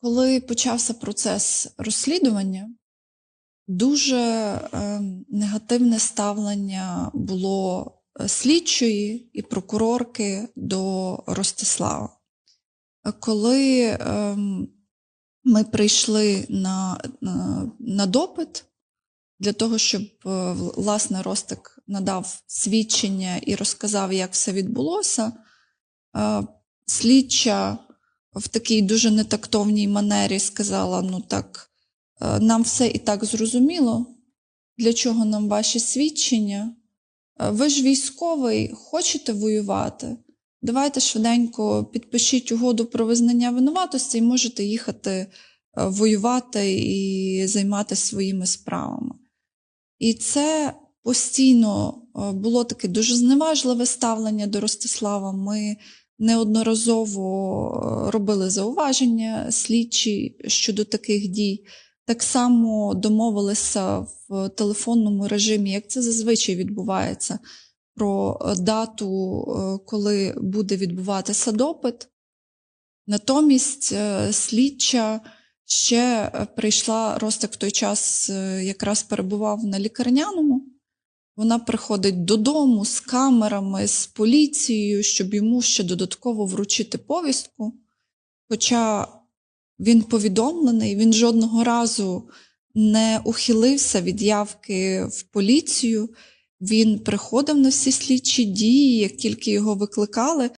Коли почався процес розслідування, дуже е, негативне ставлення було е, слідчої і прокурорки до Ростислава. Коли е, ми прийшли на, на, на допит для того, щоб е, власне Ростик надав свідчення і розказав, як все відбулося, е, слідча в такій дуже нетактовній манері сказала: ну так, е, нам все і так зрозуміло, для чого нам ваші свідчення? Е, Ви ж військовий, хочете воювати? Давайте швиденько підпишіть угоду про визнання винуватості і можете їхати е, воювати і займатися своїми справами. І це постійно було таке дуже зневажливе ставлення до Ростислава. Ми неодноразово е, робили зауваження слідчі щодо таких дій. Так само домовилися в телефонному режимі, як це зазвичай відбувається, про дату, е, коли буде відбуватися допит. Натомість е, слідча ще прийшла, Ростик в той час якраз перебував на лікарняному. Вона приходить додому з камерами, з поліцією, щоб йому ще додатково вручити повістку. Хоча він повідомлений, він жодного разу не ухилився від явки в поліцію. Він приходив на всі слідчі дії, як тільки його викликали,